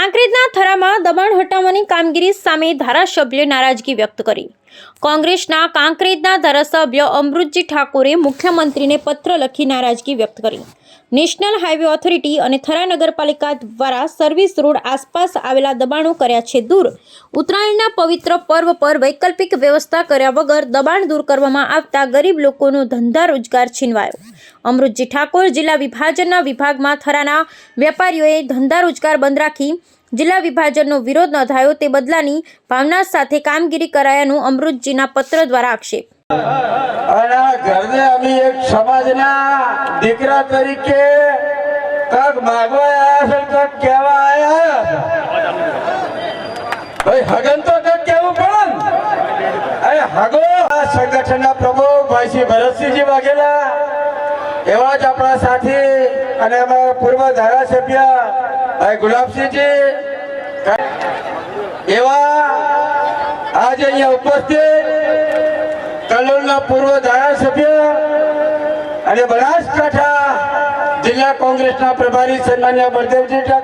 કાંકરેજના થરામાં દબાણ હટાવવાની કામગીરી સામે ધારાસભ્યોએ નારાજગી વ્યક્ત કરી. કોંગ્રેસના કાંકરેજના ધારાસભ્ય અમૃતજી ઠાકોરે મુખ્યમંત્રીને પત્ર લખી નારાજગી વ્યક્ત કરી. નેશનલ હાઈવે ઓથોરિટી અને થરા નગરપાલિકા દ્વારા સર્વિસ રોડ આસપાસ આવેલા દબાણો કર્યા છે દૂર. ઉત્તરાયણના પવિત્ર પર્વ પર વૈકલ્પિક વ્યવસ્થા કર્યા વગર દબાણ દૂર કરવામાં આવતા ગરીબ લોકોનો ધંધા રોજગાર છીનવાયો. અમૃતજી ઠાકોર જિલ્લા વિભાજનના વિભાગમાં થરાના વેપારીઓએ ધંધા રોજગાર બંધ રાખી જિલ્લા વિભાજનનો વિરોધ નોંધાયો તે બદલાની ભાવના સાથે કામગીરી કરાયાનું અમૃતજીના પત્ર દ્વારા આક્ષેપ. દીકરા તરીકે કાંક માગવા આવ્યા ભાઈ, હગન ભરતસિંહજી વાઘેલા એવા જ આપણા સાથી અને અમારા પૂર્વ ધારાસભ્ય ગુલાબસિંહજી. એવા આજે અહીંયા ઉપસ્થિત કલોલના પૂર્વ ધારાસભ્ય અને બનાસકાંઠા જિલ્લા કોંગ્રેસના પ્રભારી સન્માન્ય બળદેવજી ઠાકોર.